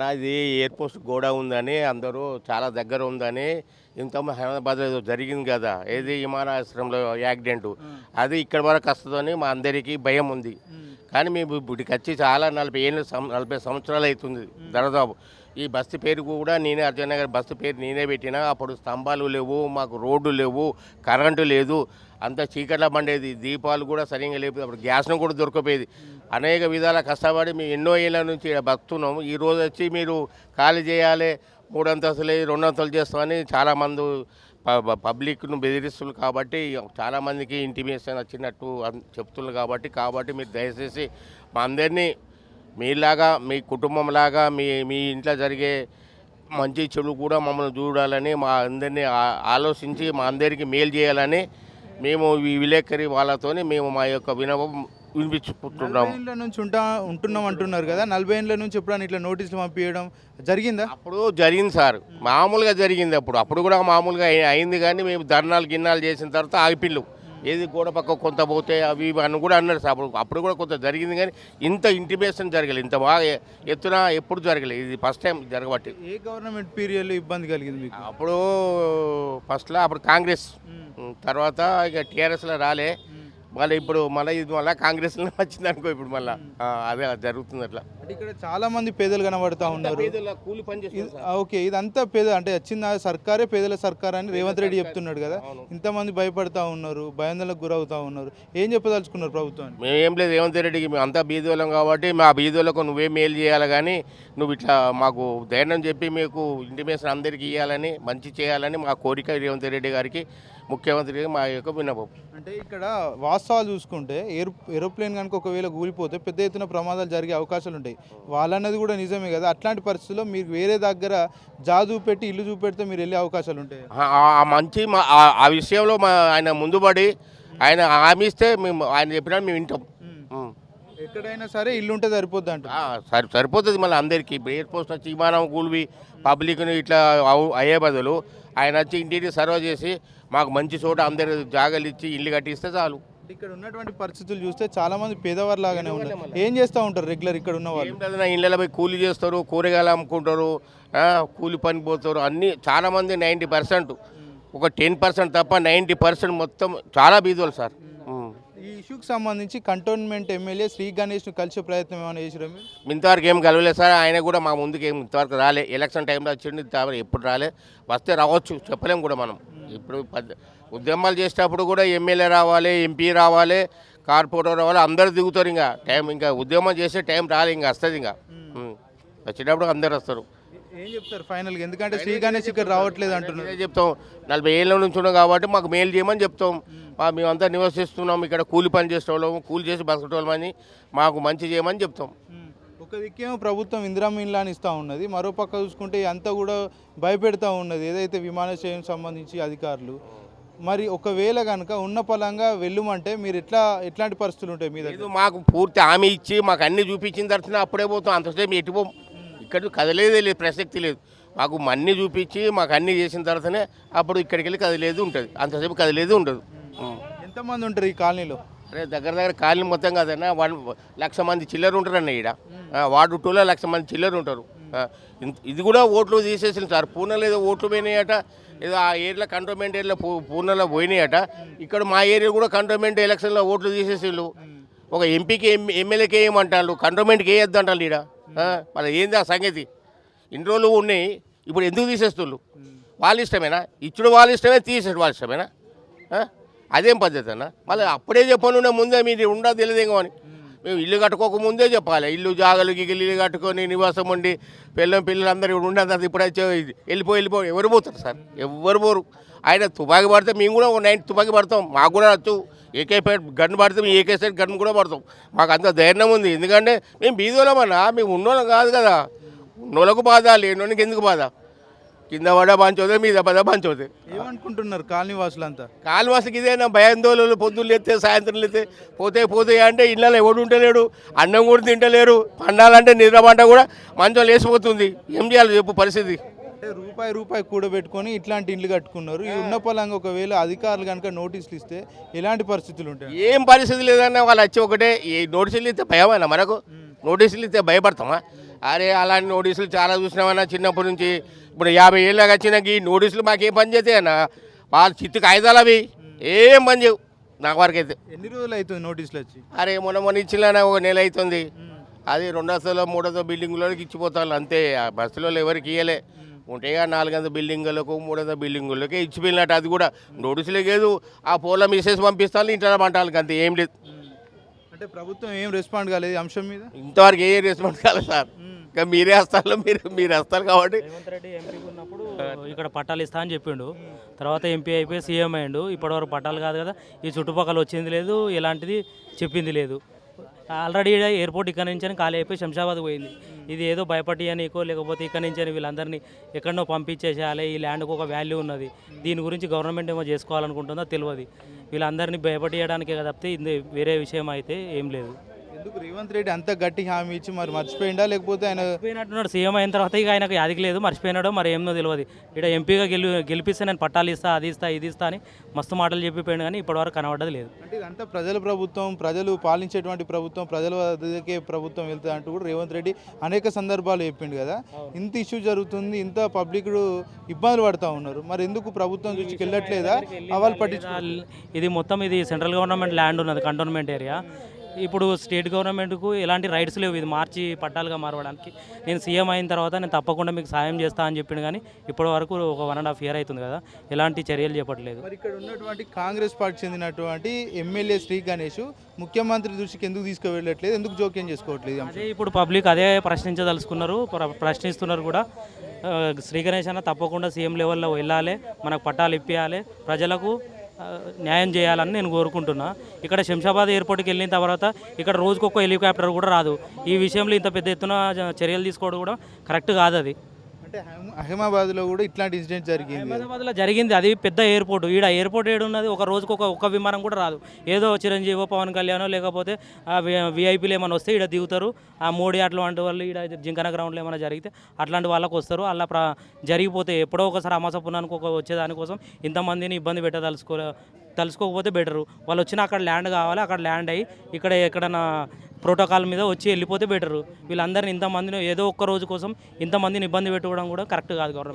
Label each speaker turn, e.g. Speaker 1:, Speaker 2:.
Speaker 1: నాది ఎయిర్పోర్ట్ గోడ ఉందని అందరూ చాలా దగ్గర ఉందని ఇంత హైదరాబాద్ ఏదో జరిగింది కదా ఏది విమానాశ్రయంలో యాక్సిడెంట్. అది ఇక్కడ వరకు వస్తుందని మా అందరికీ భయం ఉంది. కానీ మేము ఇప్పటికి వచ్చి చాలా నలభై ఏళ్ళు నలభై సంవత్సరాలు అవుతుంది దరదాపు. ఈ బస్సు పేరు కూడా నేనే అర్జున్ నగర్ బస్సు పేరు నేనే పెట్టినా అప్పుడు స్తంభాలు లేవు మాకు రోడ్డు లేవు కరెంటు లేదు అంత చీకట్ల పండేది దీపాలు కూడా సరిగ్గా లేవు అప్పుడు గ్యాస్ను కూడా దొరకపోయేది. అనేక విధాల కష్టపడి మేము ఎన్నో ఏళ్ళ నుంచి బతున్నాము ఈ రోజు వచ్చి మీరు ఖాళీ చేయాలి మూడు అంతస్తులు రెండు అంతస్తులు చేస్తామని చాలామంది పబ్లిక్ను బెదిరిస్తున్నారు కాబట్టి చాలామందికి ఇంటిమేషన్ వచ్చినట్టు చెప్తున్నారు కాబట్టి కాబట్టి మీరు దయచేసి మా అందరినీ మీలాగా మీ కుటుంబంలాగా మీ మీ ఇంట్లో జరిగే మంచి చెడు కూడా మమ్మల్ని చూడాలని మా అందరినీ ఆలోచించి మా అందరికీ మేలు చేయాలని మేము ఈ విలేకరి వాళ్ళతోని మేము మా యొక్క వినవం
Speaker 2: ఏళ్ళ నుంచి ఉంటా ఉంటున్నాం అంటున్నారు కదా నలభై ఏళ్ళ నుంచి ఎప్పుడైనా ఇట్లా నోటీసులు పంపించడం జరిగిందా?
Speaker 1: అప్పుడు జరిగింది సార్. మామూలుగా జరిగింది అప్పుడు. అప్పుడు కూడా మామూలుగా అయి- అయింది కానీ మేము ధర్నాలు గిన్నాలు చేసిన తర్వాత ఆగిపిల్లు. ఏది గోడ పక్క కొంత పోతే అవి ఇవి అని కూడా అన్నారు సార్. అప్పుడు అప్పుడు కూడా కొంత జరిగింది కానీ ఇంత ఇంటిమేషన్ జరగలేదు. ఇంత బాగా ఎ- ఎత్తున ఎప్పుడు జరగలేదు. ఇది ఫస్ట్ టైం జరగబట్టి.
Speaker 2: ఏ గవర్నమెంట్ పీరియడ్లో ఇబ్బంది కలిగింది మీకు?
Speaker 1: అప్పుడు ఫస్ట్లో అప్పుడు కాంగ్రెస్. ఉమ్, తర్వాత ఇక టీఆర్ఎస్లో రాలే. మళ్ళీ ఇప్పుడు మళ్ళీ ఇది మళ్ళీ కాంగ్రెస్లో వచ్చింది అనుకో ఇప్పుడు మళ్ళీ. అదే జరుగుతుంది అట్లా.
Speaker 2: అంటే ఇక్కడ చాలా మంది పేదలు కనబడతా ఉన్నారు. ఓకే ఇదంతా పేద అంటే వచ్చిన సర్కారే పేదల సర్కార్ అని రేవంత్ రెడ్డి చెప్తున్నాడు కదా. ఇంతమంది భయపడతా ఉన్నారు భయాందోళనకు గురవుతా ఉన్నారు. ఏం చెప్పదలుచుకున్నారు ప్రభుత్వాన్ని?
Speaker 1: మేము ఏం లేదు రేవంత్ రెడ్డికి మేము అంతా బీదోళ్ళం కాబట్టి మా బీదోళ్ళకు నువ్వే మేలు చేయాలి కానీ నువ్వు ఇట్లా మాకు ధైర్యం చెప్పి మీకు ఇంటిమేషన్ అందరికీ ఇవ్వాలని మంచి చేయాలని మా కోరిక రేవంత్ రెడ్డి గారికి ముఖ్యమంత్రికి మా యొక్క విన్నపం.
Speaker 2: అంటే ఇక్కడ వాస్తవాలు చూసుకుంటే ఏరో ఏరోప్లేన్ కనుక ఒకవేళ కూలిపోతే పెద్ద ఎత్తున ప్రమాదాలు జరిగే అవకాశాలు ఉంటాయి. వాళ్ళన్నది కూడా నిజమే కదా? అట్లాంటి పరిస్థితుల్లో మీరు వేరే దగ్గర జాదు పెట్టి ఇల్లు చూపెడితే మీరు వెళ్ళే అవకాశాలు ఉంటాయి?
Speaker 1: ఆ- మంచి ఆ- విషయంలో మా ఆయన ముందుపడి ఆయన హామీ ఇస్తే మేము ఆయన చెప్పినా మేము వింటాం.
Speaker 2: ఎక్కడైనా సరే ఇల్లు ఉంటే సరిపోద్ది అంట
Speaker 1: సరి సరిపోతుంది మళ్ళీ అందరికీ. ఎయిర్ పోస్ట్ వచ్చి విమానం కూలివి పబ్లిక్ని ఇట్లా అవు- అయ్యే బదులు ఆయన వచ్చి ఇంటికి సర్వ్ చేసి మాకు మంచి చోట అందరు జాగాలు ఇచ్చి ఇల్లు కట్టిస్తే చాలు.
Speaker 2: ఇక్కడ ఉన్నటువంటి పరిస్థితులు చూస్తే చాలా మంది పేదవారు లాగానే ఉన్నారు. ఏం చేస్తూ ఉంటారు రెగ్యులర్ ఇక్కడ ఉన్న వాళ్ళు?
Speaker 1: ఇళ్ళలో పోయి కూలి చేస్తారు కూరగాయలు అమ్ముకుంటారు కూలి పని పోతారు. అన్నీ చాలా మంది నైంటీ పర్సెంట్. ఒక టెన్ పర్సెంట్ తప్ప నైంటీ పర్సెంట్ మొత్తం చాలా బీదోలు సార్.
Speaker 2: ఈ ఇష్యూకి సంబంధించి కంటోన్మెంట్ ఎమ్మెల్యే శ్రీ గణేష్ను కలిసే ప్రయత్నం ఏమైనా చేసిరా మీరు?
Speaker 1: ఇంతవరకు ఏం కలవలేదు సార్. ఆయన కూడా మా ముందుకు ఏం ఇంతవరకు రాలే. ఎలక్షన్ టైంలో వచ్చింది ఎప్పుడు రాలే. వస్తే రావచ్చు చెప్పలేం కూడా మనం. ఇప్పుడు ఉద్యమాలు చేసేటప్పుడు కూడా ఎమ్మెల్యే రావాలి ఎంపీ రావాలి కార్పొరేటర్ రావాలి అందరు దిగుతారు ఇంకా. టైం ఇంకా ఉద్యమం చేసే టైం రాలే ఇంకా వస్తుంది ఇంకా. వచ్చేటప్పుడు అందరు వస్తారు.
Speaker 2: ఏం చెప్తారు ఫైనల్గా? ఎందుకంటే శ్రీ గణేష్ ఇక్కడ రావట్లేదు అంటున్నారు.
Speaker 1: చెప్తాం? నలభై ఏళ్ళ నుంచి ఉన్నాం కాబట్టి మాకు మేలు చేయమని చెప్తాం. మా మేమంతా నివసిస్తున్నాం ఇక్కడ కూలి పని చేసేవాళ్ళం కూలి చేసి బతకటోళ్ళమని మాకు మంచి చేయమని చెప్తాం.
Speaker 2: ఒక దిక్కేమో ప్రభుత్వం ఇందిరామ ఇండ్లు అని ఇస్తూ ఉన్నది. మరో పక్క చూసుకుంటే అంతా కూడా భయపెడతా ఉన్నది. ఏదైతే విమానాశ్రయం సంబంధించి అధికారులు మరి ఒకవేళ కనుక ఉన్న పలంగా వెళ్ళుమంటే మీరు ఎట్లా ఎట్లాంటి పరిస్థితులు ఉంటాయి మీ దగ్గర?
Speaker 1: లేదు మాకు పూర్తి హామీ ఇచ్చి మాకు అన్ని చూపించిన తర్వాత అప్పుడే పోతాం. అంతసేపు ఎటుపోం ఇక్కడ కదలేదే లేదు ప్రసక్తి లేదు. మాకు అన్ని చూపించి మాకు అన్ని చేసిన తర్వాతనే అప్పుడు ఇక్కడికి వెళ్ళి కదిలేదు ఉంటుంది. అంతసేపు కదిలేదు ఉండదు.
Speaker 2: ఎంతమంది ఉంటారు ఈ కాలనీలో?
Speaker 1: అరే దగ్గర దగ్గర కాలనీ మొత్తం కాదన్నా వన్ లక్ష మంది చిల్లర ఉంటారన్న ఈడ. వార్డు టూలో లక్ష మంది చిల్లర ఉంటారు. ఇది కూడా ఓట్లు తీసేసింది సార్. పూర్ణలో ఏదో ఓట్లు పోయినాయట ఏదో ఆ ఏరియా కంటోన్మెంట్ ఏరియా పూర్ణలో పోయినాయట. ఇక్కడ మా ఏరియా కూడా కంటోన్మెంట్ ఎలక్షన్లో ఓట్లు తీసేసిండు ఒక ఎంపీకి ఎమ్మెల్యేకి వేయమంటారు కంటోన్మెంట్కి వేయొద్దు అంటారు ఈడ మరి ఏంది ఆ సంగతి? ఇన్ని రోజులు ఉన్నాయి ఇప్పుడు ఎందుకు తీసేస్తుళ్ళు వాళ్ళ ఇష్టమేనా? ఇచ్చుడు వాళ్ళ ఇష్టమే తీసేడు వాళ్ళ ఇష్టమేనా? అదేం పద్ధతి అన్న? మళ్ళీ అప్పుడే చెప్పను ముందే మీరు ఉండదు తెలియదేమో అని. మేము ఇల్లు కట్టుకోక ముందే చెప్పాలి. ఇల్లు జాగలు గిగిలు ఇల్లు కట్టుకొని నివాసం ఉండి పిల్లం పిల్లలు అందరూ ఉండేది ఇప్పుడు వచ్చే వెళ్ళిపోయి వెళ్ళిపోయి ఎవరు పోతారు సార్? ఎవరు పోరు. ఆయన తుపాకి పడితే మేము కూడా నైన్ తుపాకి పడతాం. మాకు కూడా వచ్చు. ఏకే గన్ను పడితే మేము ఏకే సైడ్ గన్ను కూడా పడతాం. మాకు అంత ధైర్యం ఉంది. ఎందుకంటే మేము బీదోళమన్నా మేము ఉన్నోళ్ళం కాదు కదా. ఉన్నోళ్ళకు బాధ లేనోనికి ఎందుకు బాధ? కింద పడ పంచోదే మీద పద పంచోదే.
Speaker 2: ఏమనుకుంటున్నారు కాలనీ వాసులంతా
Speaker 1: కాలువాసకి ఇదేనా భయాందోళనలు పొద్దున్న లేతే సాయంత్రం లేతే పోతే పోతే అంటే ఇళ్ళలో ఎవడు ఉంటలేడు అన్నం కూడా తింటలేరు పండాలంటే నిద్ర పంట కూడా మంచం లేచిపోతుంది. ఏం చేయాలి చెప్పు పరిస్థితి.
Speaker 2: అంటే రూపాయి రూపాయి కూడబెట్టుకొని ఇట్లాంటి ఇండ్లు కట్టుకున్నారు. ఈ ఉన్న పలంగా ఒకవేళ అధికారులు కనుక నోటీసులు ఇస్తే ఎలాంటి పరిస్థితులు ఉంటాయి?
Speaker 1: ఏం పరిస్థితి లేదన్నా వాళ్ళు వచ్చి ఒకటే ఈ నోటీసులు ఇస్తే భయమైనా మనకు? నోటీసులు ఇస్తే భయపడతామా? అరే అలాంటి నోటీసులు చాలా చూసినామన్నా చిన్నప్పటి నుంచి. ఇప్పుడు యాభై ఏళ్ళకి వచ్చినాక ఈ నోటీసులు మాకేం పని చేస్తాయి అన్న? వాళ్ళ చిత్తు కాగితాలు అవి. ఏం పని చేయవు. నాకు వరకు అయితే.
Speaker 2: ఎన్ని రోజులు అవుతుంది నోటీసులు వచ్చి?
Speaker 1: అరే మొన్న మొన్న ఇచ్చిన ఒక నెల అవుతుంది. అది రెండోసలో మూడోదో బిల్డింగులకి ఇచ్చిపోతారు అంతే ఆ బస్సులో ఎవరికి ఇయ్యలే. ఉంటాయిగా నాలుగొందల బిల్డింగులకు మూడొందల బిల్డింగులకి ఇచ్చిపోయినట్టు. అది కూడా నోటీసులే లేదు ఆ పోల మెసేజ్ పంపిస్తాను ఇంటర్ పంటాలి అంతే ఏం లేదు.
Speaker 2: అంటే ప్రభుత్వం ఏం రెస్పాండ్ కాలేదు అంశం మీద?
Speaker 1: ఇంతవరకు ఏ రెస్పాన్స్ కాలేదు సార్. ఇంకా మీరే వస్తారు మీరు మీరు వస్తారు కాబట్టి.
Speaker 3: రేవంత్ రెడ్డి ఎంపీ ఉన్నప్పుడు ఇక్కడ పట్టాలు ఇస్తా అని చెప్పిండు. తర్వాత ఎంపీ అయిపోయి సీఎం అయ్యిండు. ఇప్పటివరకు పట్టాలు కాదు కదా ఈ చుట్టుపక్కల వచ్చింది లేదు ఎలాంటిది చెప్పింది లేదు. ఆల్రెడీ ఎయిర్పోర్ట్ ఇక్కడ నుంచి అని ఖాళీ అయిపోయి శంషాబాద్ పోయింది. ఇది ఏదో భయపడి అనికో లేకపోతే ఇక్కడ నుంచి అని వీళ్ళందరినీ ఎక్కడనో పంపించేసేయాలి ఈ ల్యాండ్కి ఒక వాల్యూ ఉన్నది. దీని గురించి గవర్నమెంట్ ఏమో చేసుకోవాలనుకుంటుందో తెలియదు. వీళ్ళందరినీ భయపడియడానికే కదా తప్పితే ఇది వేరే విషయం అయితే ఏం లేదు.
Speaker 2: ఎందుకు రేవంత్ రెడ్డి అంత గట్టి హామీ ఇచ్చి మరి మర్చిపోయిందా లేకపోతే ఆయన
Speaker 3: మర్చిపోయినట్టున్నాడు సీఎం అయిన తర్వాత ఇక ఆయనకు యాదికి లేదు మర్చిపోయినాడో మరి ఏమో తెలియదు ఇక్కడ ఎంపీగా గెలి గెలిపిస్తే నేను పట్టాలు ఇస్తా అది ఇస్తా ఇది ఇస్తా అని మస్తు మాటలు చెప్పిపోయాడు కానీ ఇప్పటివరకు కనబడ్డది లేదు
Speaker 2: అంటే ఇదంతా ప్రజల ప్రభుత్వం ప్రజలు పాలించేటువంటి ప్రభుత్వం ప్రజల వద్దకే ప్రభుత్వం వెళ్తుంది అంటూ కూడా రేవంత్ రెడ్డి అనేక సందర్భాలు చెప్పిండు కదా ఇంత ఇష్యూ జరుగుతుంది ఇంత పబ్లిక్ ఇబ్బందులు పడుతూ ఉన్నారు మరి ఎందుకు ప్రభుత్వం దృష్టికి వెళ్ళట్లేదా వాళ్ళు పట్టించు
Speaker 3: ఇది మొత్తం ఇది సెంట్రల్ గవర్నమెంట్ ల్యాండ్ ఉన్నది కంటోన్మెంట్ ఏరియా ఇప్పుడు స్టేట్ గవర్నమెంట్కు ఎలాంటి రైట్స్ లేవు. ఇది మార్చి పట్టాలుగా మారవడానికి. నేను సీఎం అయిన తర్వాత నేను తప్పకుండా మీకు సాయం చేస్తా అని చెప్పిండు కానీ ఇప్పటి వరకు ఒక వన్ అండ్ హాఫ్ ఇయర్ అవుతుంది కదా. ఎలాంటి చర్యలు చెప్పట్లేదు
Speaker 2: మరి ఇక్కడ ఉన్నటువంటి కాంగ్రెస్ పార్టీ చెందినటువంటి ఎమ్మెల్యే శ్రీ గణేష్ ముఖ్యమంత్రి దృష్టికి ఎందుకు తీసుకువెళ్ళట్లేదు? ఎందుకు జోక్యం చేసుకోవట్లేదు?
Speaker 3: అదే ఇప్పుడు పబ్లిక్ అదే ప్రశ్నించదలుచుకున్నారు. ప్ర- ప్రశ్నిస్తున్నారు కూడా. శ్రీ గణేష్ అన్న తప్పకుండా సీఎం లెవెల్లో వెళ్ళాలి. మనకు పట్టాలు ఇప్పించాలి ప్రజలకు న్యాయం చేయాలని నేను కోరుకుంటున్నా. ఇక్కడ శంషాబాద్ ఎయిర్పోర్ట్కి వెళ్ళిన తర్వాత ఇక్కడ రోజుకొక హెలికాప్టర్ కూడా రాదు. ఈ విషయంలో ఇంత పెద్ద ఎత్తున చర్యలు తీసుకోవడం కూడా కరెక్ట్ కాదు అది.
Speaker 2: అంటే అహ్మదాబాద్లో కూడా ఇట్లాంటి ఇన్సిడెంట్ జరిగింది.
Speaker 3: అహ్మదాబాద్లో జరిగింది. అది పెద్ద ఎయిర్పోర్ట్. ఈడ ఎయిర్పోర్ట్ ఏడు ఉన్నది. ఒక రోజుకు ఒక ఒక్క విమానం కూడా రాదు. ఏదో చిరంజీవి పవన్ కళ్యాణ్ లేకపోతే విఐపీలు ఏమైనా వస్తే ఈడ దిగుతారు. ఆ మోడీ అట్లాంటి వాళ్ళు ఈడ జింకన గ్రౌండ్లో ఏమైనా జరిగితే అట్లాంటి వాళ్ళకు వస్తారు. అలా ప్ర జరిగిపోతే ఎప్పుడో ఒకసారి అమాస పునానికి ఒక వచ్చేదానికోసం ఇంతమందిని ఇబ్బంది పెట్టదలుచుకో తలుసుకోకపోతే బెటరు. వాళ్ళు వచ్చిన అక్కడ ల్యాండ్ కావాలి అక్కడ ల్యాండ్ అయ్యి ఇక్కడ ఎక్కడన్నా ప్రోటోకాల్ మీద వచ్చి వెళ్ళిపోతే బెటరు. వీళ్ళందరిని ఇంతమందిని ఏదో ఒక్క రోజు కోసం ఇంతమందిని ఇబ్బంది పెట్టుకోవడం కూడా కరెక్ట్ కాదు గవర్నమెంట్.